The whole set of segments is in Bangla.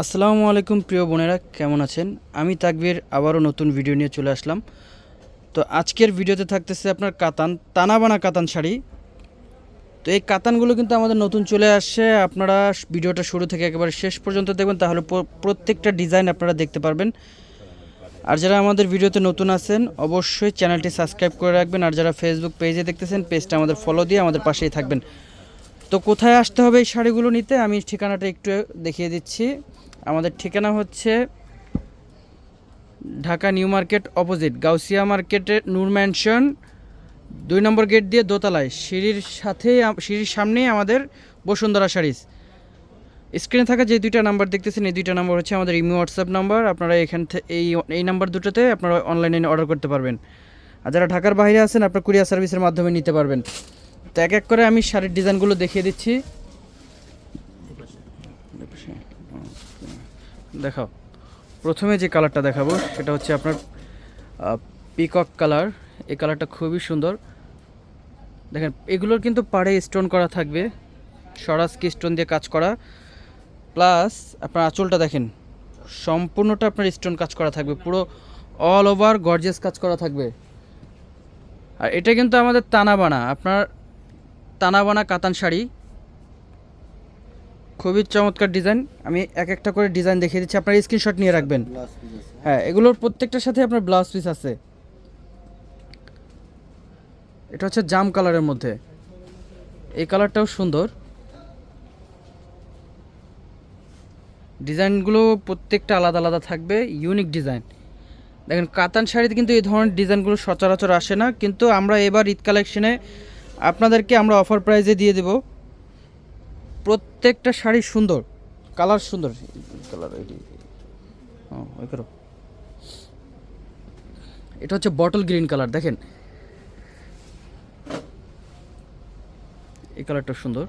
আসসালামু আলাইকুম প্রিয় বোনেরা, কেমন আছেন? আমি তাকবির, আবারও নতুন ভিডিও নিয়ে চলে আসলাম। তো আজকের ভিডিওতে থাকতেছে আপনার কাতান, তানাবানা কাতান শাড়ি। তো এই কাতানগুলো কিন্তু আমাদের নতুন চলে আসছে। আপনারা ভিডিওটা শুরু থেকে একেবারে শেষ পর্যন্ত দেখবেন, তাহলে প্রত্যেকটা ডিজাইন আপনারা দেখতে পারবেন। আর যারা আমাদের ভিডিওতে নতুন আছেন, অবশ্যই চ্যানেলটি সাবস্ক্রাইব করে রাখবেন। আর যারা ফেসবুক পেজে দেখতেছেন পেজটা আমাদের ফলো দিয়ে আমাদের পাশেই থাকবেন। তো কোথায় আসতে হবে এই শাড়িগুলো নিতে? আমি ঠিকানাটা একটু দেখিয়ে দিচ্ছি। আমাদের ঠিকানা হচ্ছে Dhaka new market opposite, Gausia মার্কেটের নূর ম্যানশন, দুই নম্বর গেট দিয়ে দোতলায়, সিঁড়ির সাথেই সিঁড়ির সামনেই আমাদের বসুন্ধরা শাড়িজ স্ক্রিনে থাকা যে দুইটা নাম্বার দেখতেছেন, এই দুইটা নাম্বার হচ্ছে আমাদের ইমি, হোয়াটসঅ্যাপ নাম্বার। আপনারা এখান থেকে এই এই নাম্বার দুটোতে আপনারা অনলাইনে অর্ডার করতে পারবেন। আর যারা ঢাকার বাইরে আছেন, আপনারা কুরিয়ার সার্ভিসের মাধ্যমে নিতে পারবেন। তো এক এক করে আমি শাড়ির ডিজাইনগুলো দেখিয়ে দিচ্ছি। দেখাও। প্রথমে যে কালারটা দেখাবো, সেটা হচ্ছে আপনার পিকক কালার এই কালারটা খুবই সুন্দর। দেখেন, এগুলোর কিন্তু পাড়ে স্টোন করা থাকবে। সরাসকি স্টোন দিয়ে কাজ করা। প্লাস আপনার আঁচলটা দেখেন, সম্পূর্ণটা আপনার স্টোন কাজ করা থাকবে। পুরো অল ওভার গর্জেস কাজ করা থাকবে। আর এটা কিন্তু আমাদের তানাবানা আপনার তানাবানা কাতান শাড়ি। খুবই চমৎকার ডিজাইন। আমি এক একটা করে ডিজাইন দেখিয়ে দিচ্ছি। আপনার স্ক্রিনশট নিয়ে রাখবেন। হ্যাঁ এগুলোর প্রত্যেকটার সাথে আপনার ব্লাউজ পিস আছে। এটা হচ্ছে জাম কালারের মধ্যে। এই কালারটাও সুন্দর। ডিজাইনগুলো প্রত্যেকটা আলাদা আলাদা থাকবে। Unique design. দেখেন কাতান শাড়িতে কিন্তু এই ধরনের ডিজাইনগুলো সচরাচর আসে না। কিন্তু আমরা এবার ঈদ কালেকশনে আপনাদেরকে আমরা অফার প্রাইজে দিয়ে দেব। প্রত্যেকটা শাড়ি সুন্দর কালার সুন্দর। কালার ওই করো। এটা হচ্ছে বটল গ্রিন কালার দেখেন। এই কালারটা সুন্দর।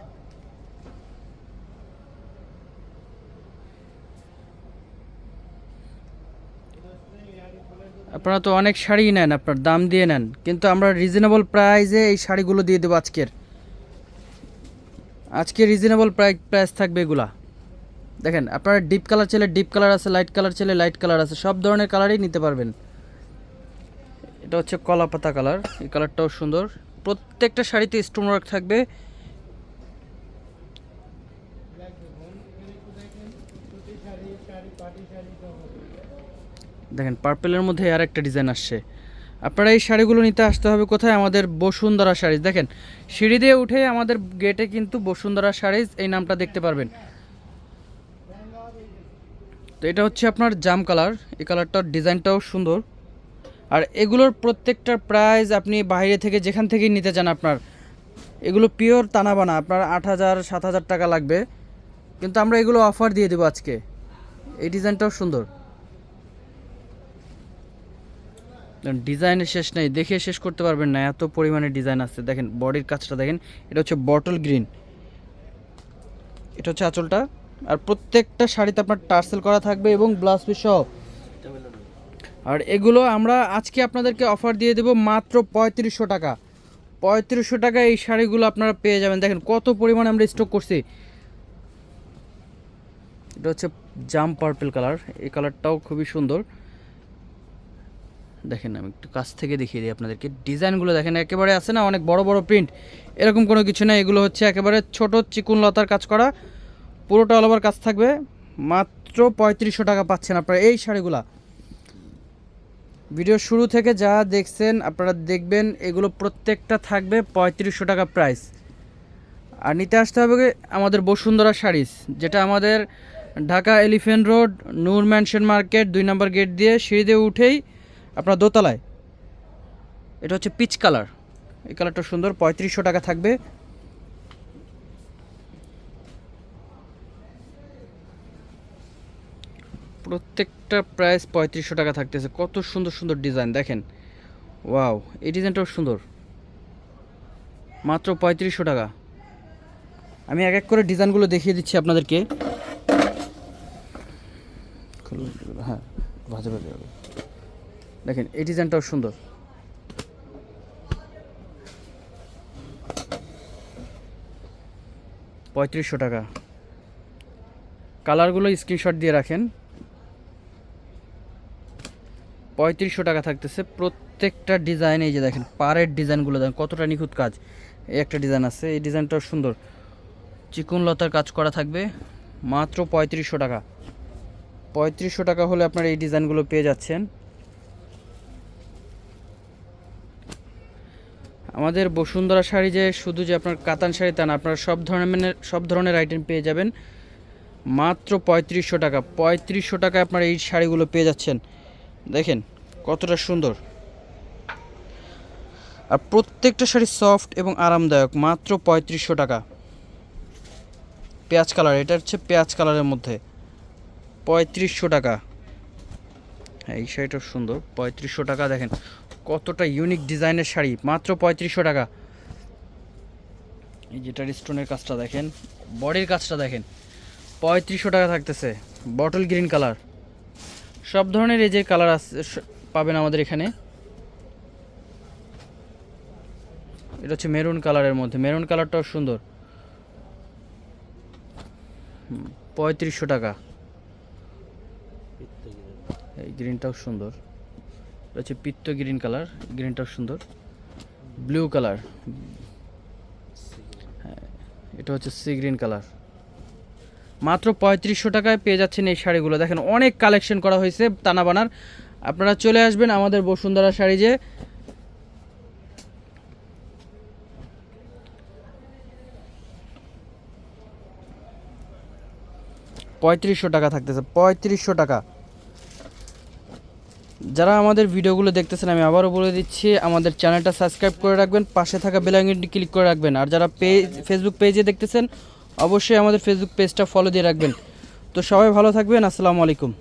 আপনারা তো অনেক শাড়ি নেন, আপনার দাম দিয়ে নেন। কিন্তু আমরা রিজনেবল প্রাইসে এই শাড়িগুলো দিয়ে দেবো আজকের। আজকে রিজনেবল প্রাইস প্রাইস থাকবে এগুলা। দেখেন, আপনারা ডিপ কালার চাইলে ডিপ কালার আছে লাইট কালার চাইলে লাইট কালার আছে, সব ধরনের কালারই নিতে পারবেন। এটা হচ্ছে কলা পাতা কালার এই কালারটাও সুন্দর। প্রত্যেকটা শাড়িতে স্টোন ওয়ার্ক থাকবে। দেখেন পার্পেলের মধ্যে আর একটা ডিজাইন আসছে। আপনারা এই শাড়িগুলো নিতে আসতে হবে কোথায়? আমাদের বসুন্ধরা শাড়িজ। দেখেন, সিঁড়ি দিয়ে উঠে আমাদের গেটে কিন্তু বসুন্ধরা শাড়িজ, এই নামটা দেখতে পারবেন। তো এটা হচ্ছে আপনার জাম কালার। এই কালারটার ডিজাইনটাও সুন্দর। আর এগুলোর প্রত্যেকটার প্রাইস আপনি বাইরে থেকে যেখান থেকেই নিতে চান আপনার, এগুলো পিওর তানাবানা। আপনার আট হাজার, সাত হাজার টাকা লাগবে। কিন্তু আমরা এগুলো অফার দিয়ে দেবো আজকে। এই ডিজাইনটাও সুন্দর। ডিজাইনের শেষ নেই, দেখে শেষ করতে পারবেন না, এত পরিমাণে ডিজাইন আছে। দেখেন বডির কাজটা দেখেন, এটা হচ্ছে বটল গ্রিন এটা হচ্ছে আঁচলটা, আর প্রত্যেকটা শাড়িতে আপনার টার্সেল করা থাকবে এবং ব্লাউজ পিস সহ। আর এগুলো আমরা আজকে আপনাদেরকে অফার দিয়ে দেবো মাত্র পঁয়ত্রিশশো টাকা। পঁয়ত্রিশশো টাকা এই শাড়িগুলো আপনারা পেয়ে যাবেন। দেখেন, কত পরিমাণে আমরা স্টক করছি। এটা হচ্ছে জাম পার্পল কালার এই কালারটাও খুবই সুন্দর। দেখেন আমি একটু কাছ থেকে দেখিয়ে দিই আপনাদেরকে। ডিজাইনগুলো দেখেন, একেবারে আছে না অনেক বড় বড় প্রিন্ট এরকম কোনো কিছু না এগুলো হচ্ছে একেবারে ছোট চিকুন লতার কাজ করা। পুরোটা অল ওভার কাজ থাকবে। মাত্র পঁয়ত্রিশশো টাকা পাচ্ছেন আপনারা এই শাড়িগুলা। ভিডিও শুরু থেকে যা দেখছেন, আপনারা দেখবেন এগুলো প্রত্যেকটা থাকবে পঁয়ত্রিশশো টাকা প্রাইস আর নিতে আসতে হবে আমাদের বসুন্ধরা শাড়িস, যেটা আমাদের Dhaka elephant road, Noor mansion market, দুই নম্বর গেট দিয়ে সিঁড়ি দিয়ে উঠেই আপনার দোতলায়? এটা হচ্ছে পিচ কালার এই কালারটা সুন্দর, পঁয়ত্রিশশো টাকা থাকবে। প্রত্যেকটা প্রাইস পঁয়ত্রিশশো টাকা থাকতেছে। কত সুন্দর সুন্দর ডিজাইন দেখেন। ওয়াও এই ডিজাইনটাও সুন্দর। মাত্র পঁয়ত্রিশশো টাকা। আমি এক এক করে ডিজাইনগুলো দেখিয়ে দিচ্ছি আপনাদেরকে। হ্যাঁ ভাজা ভাজা। দেখেন, এই ডিজাইনটাও সুন্দর। পঁয়ত্রিশশো টাকা। কালারগুলো স্ক্রিনশট দিয়ে রাখেন। পঁয়ত্রিশশো টাকা থাকতেছে। প্রত্যেকটা ডিজাইন, এই যে দেখেন, পাড়ের ডিজাইনগুলো দেখেন, কতটা নিখুঁত কাজ। এই একটা ডিজাইন আছে, এই ডিজাইনটাও সুন্দর। চিকুন লতার কাজ করা থাকবে, মাত্র পঁয়ত্রিশশো টাকা। পঁয়ত্রিশশো টাকা হলে আপনার এই ডিজাইনগুলো পেয়ে যাচ্ছেন। আমাদের বসুন্ধরা শাড়ি যে, শুধু যে আপনার কাতান শাড়ি তা না, আপনারা সব ধরনের সব ধরনের আইটেম পেয়ে যাবেন। মাত্র পঁয়ত্রিশশো টাকা। পঁয়ত্রিশশো টাকায় আপনার এই শাড়িগুলো পেয়ে যাচ্ছেন। দেখেন, কতটা সুন্দর। আর প্রত্যেকটা শাড়ি সফট এবং আরামদায়ক, মাত্র পঁয়ত্রিশশো টাকা। পেঁয়াজ কালার, এটা হচ্ছে পেঁয়াজ কালারের মধ্যে। পঁয়ত্রিশশো টাকা। হ্যাঁ এই শাড়িটা সুন্দর, পঁয়ত্রিশশো টাকা, দেখেন। কতটা ইউনিক ডিজাইনের শাড়ি? মাত্র পঁয়ত্রিশশো টাকা। এই যেটার স্টোনের কাজটা দেখেন, বডির কাজটা দেখেন, পঁয়ত্রিশশো টাকা থাকতেছে বটল গ্রিন কালার সব ধরনের এই যে কালার আছে পাবেন আমাদের এখানে। এটা হচ্ছে মেরুন কালারের মধ্যে মেরুন কালারটাও সুন্দর। পঁয়ত্রিশশো টাকা। এই গ্রিনটাও সুন্দর। হচ্ছে পিত্ত গ্রিন কালার, গ্রিনটাও সুন্দর। Blue colour. হ্যাঁ এটা হচ্ছে সি গ্রিন কালার। মাত্র পঁয়ত্রিশশো টাকায় পেয়ে যাচ্ছেন এই শাড়িগুলো। দেখেন, অনেক কালেকশন করা হয়েছে টানা বানার আপনারা চলে আসবেন আমাদের বসুন্ধরা শাড়ি যে। পঁয়ত্রিশশো টাকা থাকতেছে, পঁয়ত্রিশশো টাকা। যারা আমাদের ভিডিওগুলো দেখতেছেন, আমি আবারও বলে দিচ্ছি, আমাদের চ্যানেলটা সাবস্ক্রাইব করে রাখবেন, পাশে থাকা বেলাঙ্গিনটি ক্লিক করে রাখবেন। আর যারা পেজ ফেসবুক পেজে দেখতেছেন, অবশ্যই আমাদের ফেসবুক পেজটা ফলো দিয়ে রাখবেন। তো সবাই ভালো থাকবেন, আসসালামু আলাইকুম।